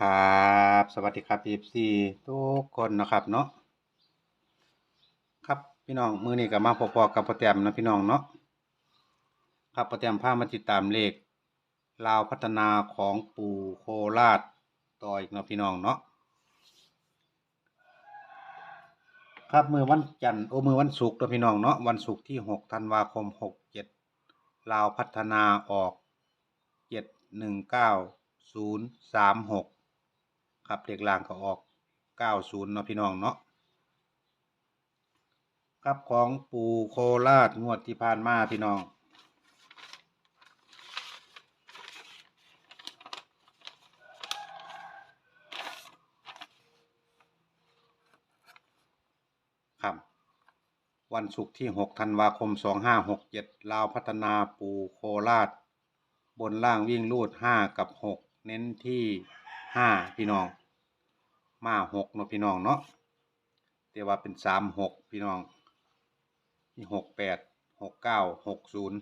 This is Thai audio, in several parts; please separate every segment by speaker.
Speaker 1: ครับสวัสดีครับ FC ทุกคนนะครับเนาะครับพี่น้องมือนี้ก็มาพบๆกับพ่อแตมนะพี่น้องเนาะครับพ่อแตมพามาติดตามเลขลาวพัฒนาของปู่โคราชต่ออีกเนาะพี่น้องเนาะครับมือวันจันทร์โอ้มือวันศุกร์นะพี่น้องเนาะวันศุกร์ที่6ธันวาคม67ลาวพัฒนาออกเจ็ดหนึ่งเก้าศูนย์สามหก ครับเลขล่างก็ออกเก้าศูนย์เนาะพี่น้องเนาะครับของปูโคราชงวดที่ผ่านมาพี่น้อง ครับ วันศุกร์ที่ 6 ธันวาคม 2567 ลาวพัฒนาปูโคราช บนล่างวิ่งรูด 5 กับ 6 เน้นที่ 5พี่น้อง มา6เนาะพี่น้องเนาะแต่ว่าเป็น3 6พี่น้องมี6 8 6 9 6 0นย์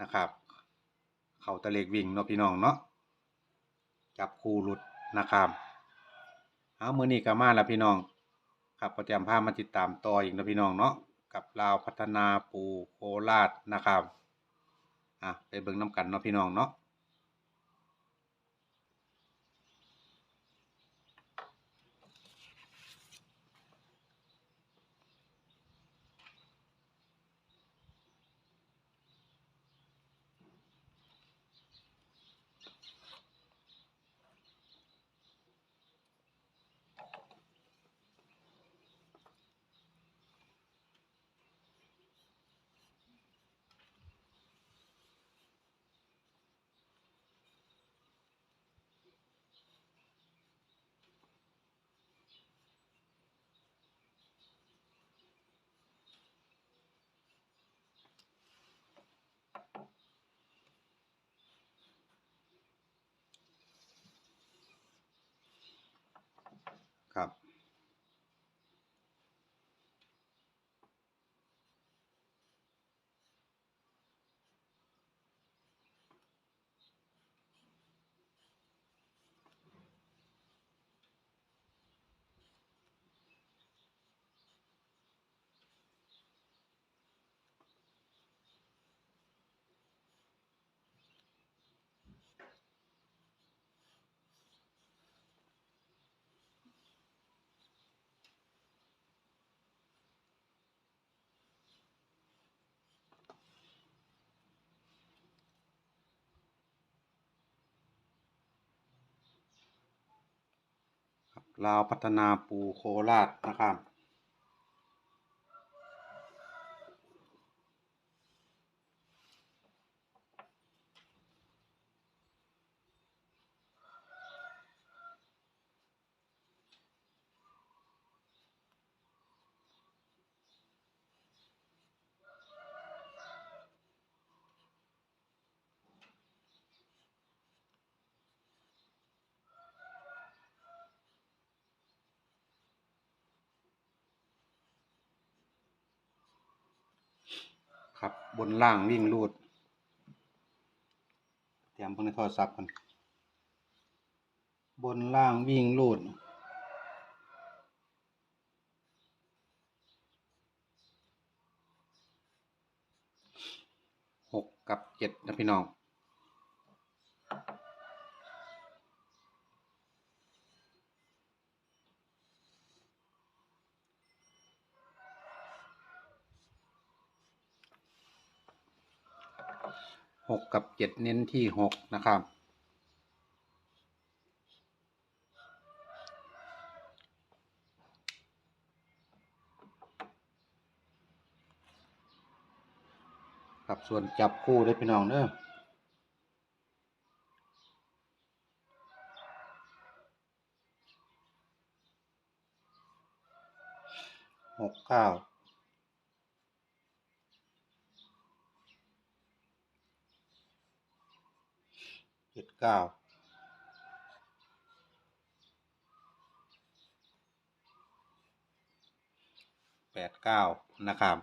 Speaker 1: นะครับ เขาตะเลกวิ่งเนาะพี่น้องเนาะจับคู่หลุดนะครับเอามือนี้ก็มาแล้วพี่น้องครับประจำภาพมาติดตามต่ออีกนะพี่น้องเนาะกับลาวพัฒนาปูโคราชนะครับอะไปเบิ่งน้ำกันเนาะพี่น้องเนาะ ครับ ลาวพัฒนาปูโคราชนะครับ ครั บนล่างวิ่งรูดเตรียมเพิ่งในโทรศัพท์กันบนล่างวิ่งรูดหกกับเจ็ดนะพี่น้อง หกกับเจ็ดเน้นที่หกนะครับ ครับส่วนจับคู่ด้พี่น้องเด้อหกเก้า เจ็ดเก้าแปดเก้านะครับ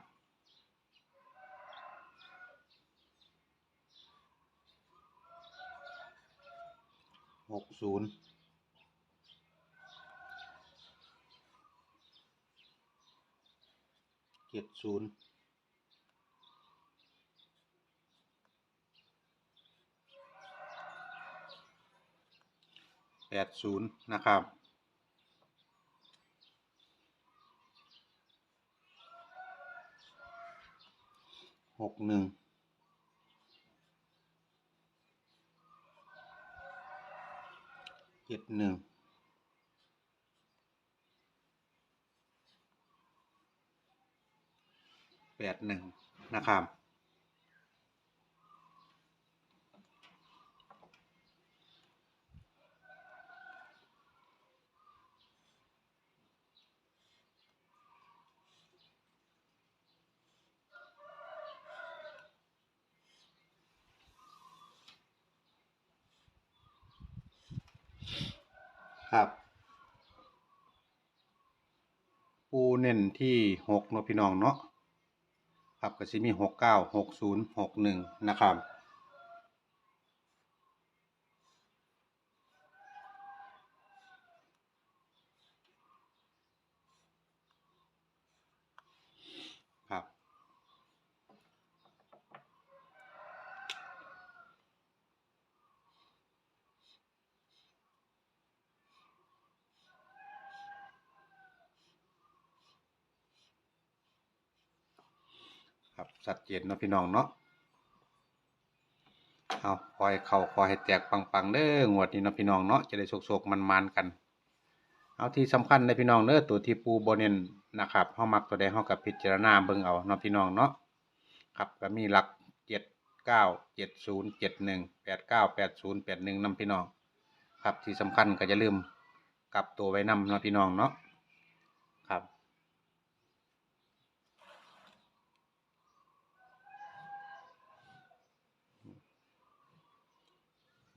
Speaker 1: หกศูนย์เจ็ดศูนย์ แปดศูนย์นะครับ หกหนึ่งเจ็ดหนึ่งแปดหนึ่งนะครับ ครับ ปูเน้นที่หกเนาะพี่น้องเนาะครับก็จะมีหกเก้าหกศูนย์หกหนึ่งนะครับ ครับชัดเจนเนาะพี่น้องเนาะเอาคอยเข่าคอยให้แตกปังๆเด้องวดนี้เนาะพี่น้องเนาะจะได้โศกๆมันๆกัน เอาที่สำคัญในพี่น้องเด้อตัวที่ปูโบเนนนะครับเฮามักตัวใดเฮากับพิจารณาเบิ่งเอาเนาะพี่น้องเนาะครับก็มีหลักเจ็ดเก้าเจ็ดศูนย์เจ็ดหนึ่งแปดเก้าแปดศูนย์แปดหนึ่งนำพี่น้อง ครับที่สำคัญก็อย่าลืมกลับตัวไว้นำเนาะพี่น้องเนาะครับ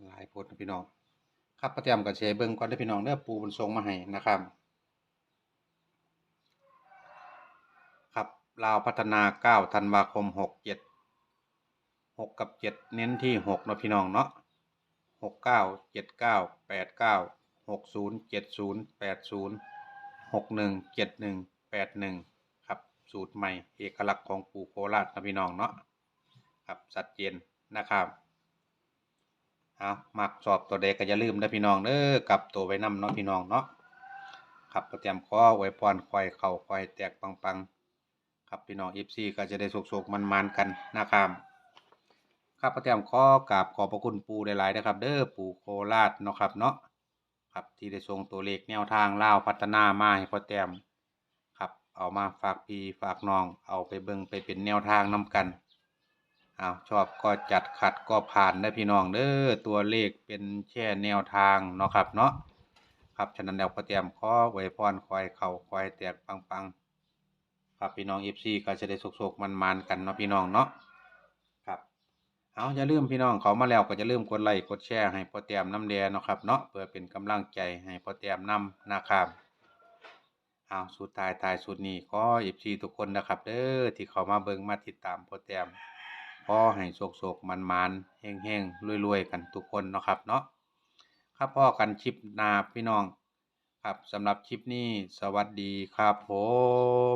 Speaker 1: หลายโพดนะพี่น้อง ครับประเตรียมกับเชเบิ้งก่อนได้พี่น้องเด้อปูบนทรงมาให้นะครับ ครับลาวพัฒนาเก้าธันวาคมหกเจ็ดหกกับเจ็ดเน้นที่หกนะพี่น้องเนาะหกเก้าเจ็ดเก้าแปดเก้าหกศูนย์เจ็ดศูนย์แปดศูนย์หกหนึ่งเจ็ดหนึ่งแปดหนึ่งครับสูตรใหม่เอกลักษณ์ของปูโคราชนะพี่น้องเนาะครับชัดเจนนะครับ เอามักสอบตัวเด็กก็อย่าลืมนะพี่น้องเด้อกลับตัวไว้นำเนาะพี่น้องเนาะครับประเตรียมข้อไว้พรควายเข่าควายแตกปังๆ ครับพี่น้องอฟซีก็จะได้สุกๆมันๆกันนะครับครับประเตรียมข้อกราบขอบพระคุณปูหลายๆนะครับ เด้อปูโคราชเนาะครับเนาะครับที่ได้ส่งตัวเลขแนวทางเล่าพัฒนามาให้พ่อแต้มครับเอามาฝากพี่ฝากน้องเอาไปเบิ่งไปเป็นแนวทางนํกัน อ้าวชอบก็จัดขัดก็ผ่านได้พี่น้องเด้อตัวเลขเป็นแค่แนวทางเนาะครับเนาะครับฉะนั้นแล้วพอเตรียมขอไว้พรคอยเข่าคอยแตกปังๆครับพี่น้องเอฟซีก็จะได้สุกๆมันๆกันเนาะพี่น้องเนาะครับเอาอย่าลืมพี่น้องเขามาแล้วก็จะลืมกดไลค์กดแชร์ให้พอเตรียมน้ำแดงเนาะครับเนาะเพื่อเป็นกำลังใจให้พอเตรียมน้ำนะครับเอาสุดท้ายทายสุดนี้ขอเอฟซีทุกคนนะครับเด้อที่เขามาเบิ่งมาติดตามโปรแกรม ขอให้โศกโศกมันมันแห้งแห้งรวยๆ กันทุกคนเนาะครับเนาะครับพ่อกันชิปนาพี่น้อง ครับสำหรับคลิปนี้สวัสดีครับผ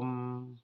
Speaker 1: ม